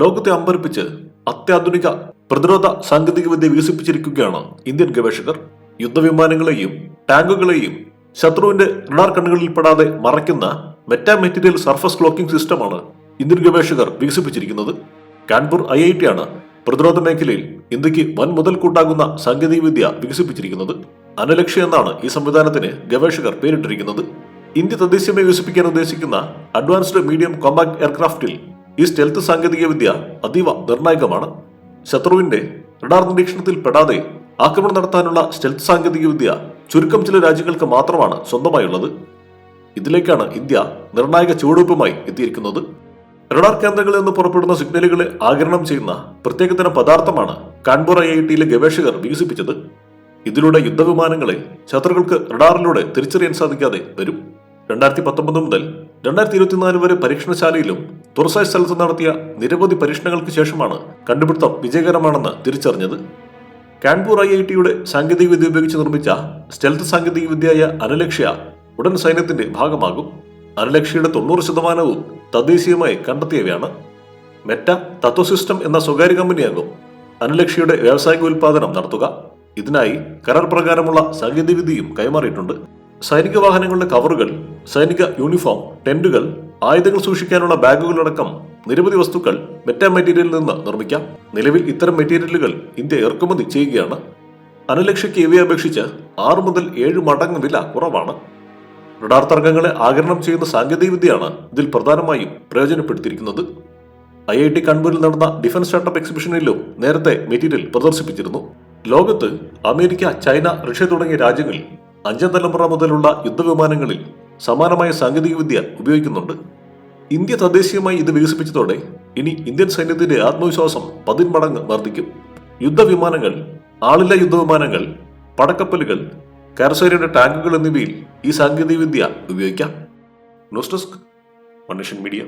ലോകത്തെ അമ്പരപ്പിച്ച് അത്യാധുനിക പ്രതിരോധ സാങ്കേതികവിദ്യ വികസിപ്പിച്ചിരിക്കുകയാണ് ഇന്ത്യൻ ഗവേഷകർ. യുദ്ധവിമാനങ്ങളെയും ടാങ്കുകളെയും ശത്രുവിന്റെ റഡാർ കണ്ണുകളിൽ പെടാതെ മറയ്ക്കുന്ന മെറ്റാ മെറ്റീരിയൽ സർഫസ് ക്ലോക്കിംഗ് സിസ്റ്റമാണ് ഇന്ത്യൻ ഗവേഷകർ വികസിപ്പിച്ചിരിക്കുന്നത്. കാൺപൂർ ഐ ഐ ടി ആണ് പ്രതിരോധ മേഖലയിൽ ഇന്ത്യയ്ക്ക് വൻ മുതൽക്കൂട്ടാകുന്ന സാങ്കേതികവിദ്യ വികസിപ്പിച്ചിരിക്കുന്നത്. അനലക്ഷ്യ എന്നാണ് ഈ സംവിധാനത്തിന് ഗവേഷകർ പേരിട്ടിരിക്കുന്നത്. ഇന്ത്യ തദ്ദേശീയമായി വികസിപ്പിക്കാൻ ഉദ്ദേശിക്കുന്ന അഡ്വാൻസ്ഡ് മീഡിയം കോമ്പാക്ട് എയർക്രാഫ്റ്റിൽ ഈ സ്റ്റെൽത്ത് സാങ്കേതികവിദ്യ അതീവ നിർണായകമാണ്. ശത്രുവിന്റെ റഡാർ നിരീക്ഷണത്തിൽ പെടാതെ ആക്രമണം നടത്താനുള്ള സ്റ്റെൽത്ത് സാങ്കേതികവിദ്യ ചുരുക്കം ചില രാജ്യങ്ങൾക്ക് മാത്രമാണ് സ്വന്തമായുള്ളത്. ഇതിലേക്കാണ് ഇന്ത്യ നിർണായക ചുവടുവെപ്പുമായി എത്തിയിരിക്കുന്നത്. റഡാർ കേന്ദ്രങ്ങളിൽ നിന്ന് പുറപ്പെടുന്ന സിഗ്നലുകളെ ആഗിരണം ചെയ്യുന്ന പ്രത്യേകതരം പദാർത്ഥമാണ് കാൺപൂർ ഐ ഐ ടിയിലെ ഗവേഷകർ വികസിപ്പിച്ചത്. ഇതിലൂടെ യുദ്ധവിമാനങ്ങളെ ശത്രുക്കൾക്ക് റഡാറിലൂടെ തിരിച്ചറിയാൻ സാധിക്കാതെ വരും. രണ്ടായിരത്തി പത്തൊമ്പത് മുതൽ രണ്ടായിരത്തി ഇരുപത്തിനാല് വരെ പരീക്ഷണശാലയിലും തുറസായ സ്ഥലത്ത് നടത്തിയ നിരവധി പരീക്ഷണങ്ങൾക്ക് ശേഷമാണ് കണ്ടുപിടുത്തം വിജയകരമാണെന്ന് തിരിച്ചറിഞ്ഞത്. കാൺപൂർ ഐ ഐ ടിയുടെ സാങ്കേതികവിദ്യ ഉപയോഗിച്ച് നിർമ്മിച്ച സ്റ്റെൽത്ത് സാങ്കേതികവിദ്യയായ അനലക്ഷ്യ ഉടൻ സൈന്യത്തിന്റെ ഭാഗമാകും. അനലക്ഷ്യയുടെ തൊണ്ണൂറ് ശതമാനവും തദ്ദേശീയമായി കണ്ടെത്തിയവയാണ്. മെറ്റ തത്വ സിസ്റ്റം എന്ന സ്വകാര്യ കമ്പനിയാകും അനലക്ഷ്യയുടെ വ്യാവസായിക ഉൽപാദനം നടത്തുക. ഇതിനായി കരാർ പ്രകാരമുള്ള സാങ്കേതികവിദ്യയും കൈമാറിയിട്ടുണ്ട്. സൈനിക വാഹനങ്ങളുടെ കവറുകൾ സൈനിക യൂണിഫോം ടെന്റുകൾ ആയുധങ്ങൾ സൂക്ഷിക്കാനുള്ള ബാഗുകളടക്കം നിരവധി വസ്തുക്കൾ മെറ്റാ മെറ്റീരിയലിൽ നിന്ന് നിർമ്മിക്കാം. നിലവിൽ ഇത്തരം മെറ്റീരിയലുകൾ ഇന്ത്യ ഇറക്കുമതി ചെയ്യുകയാണ്. അനലക്ഷയ്ക്ക് ഇവയെ അപേക്ഷിച്ച് ആറ് മുതൽ ഏഴ് മടങ്ങ് വില കുറവാണ്. റഡാർ തർക്കങ്ങളെ ആകരണം ചെയ്യുന്ന സാങ്കേതികവിദ്യയാണ് ഇതിൽ പ്രധാനമായും പ്രയോജനപ്പെടുത്തിയിരിക്കുന്നത്. ഐ ഐ ടി കൺപൂരിൽ നടന്ന ഡിഫൻസ് സ്റ്റാർട്ടപ്പ് എക്സിബിഷനിലും നേരത്തെ മെറ്റീരിയൽ പ്രദർശിപ്പിച്ചിരുന്നു. ലോകത്ത് അമേരിക്ക ചൈന റഷ്യ തുടങ്ങിയ രാജ്യങ്ങളിൽ അഞ്ചാം തലമുറ മുതലുള്ള യുദ്ധവിമാനങ്ങളിൽ സമാനമായ സാങ്കേതികവിദ്യ ഉപയോഗിക്കുന്നുണ്ട്. ഇന്ത്യ തദ്ദേശീയമായി ഇത് വികസിപ്പിച്ചതോടെ ഇനി ഇന്ത്യൻ സൈന്യത്തിന്റെ ആത്മവിശ്വാസം പതിന്മടങ്ങ് വർദ്ധിക്കും. യുദ്ധവിമാനങ്ങൾ ആളില്ല യുദ്ധവിമാനങ്ങൾ പടക്കപ്പലുകൾ കരസേനയുടെ ടാങ്കുകൾ എന്നിവയിൽ ഈ സാങ്കേതികവിദ്യ ഉപയോഗിക്കാം. ന്യൂസ് ഡെസ്ക് മനുഷ്യൻ മീഡിയ.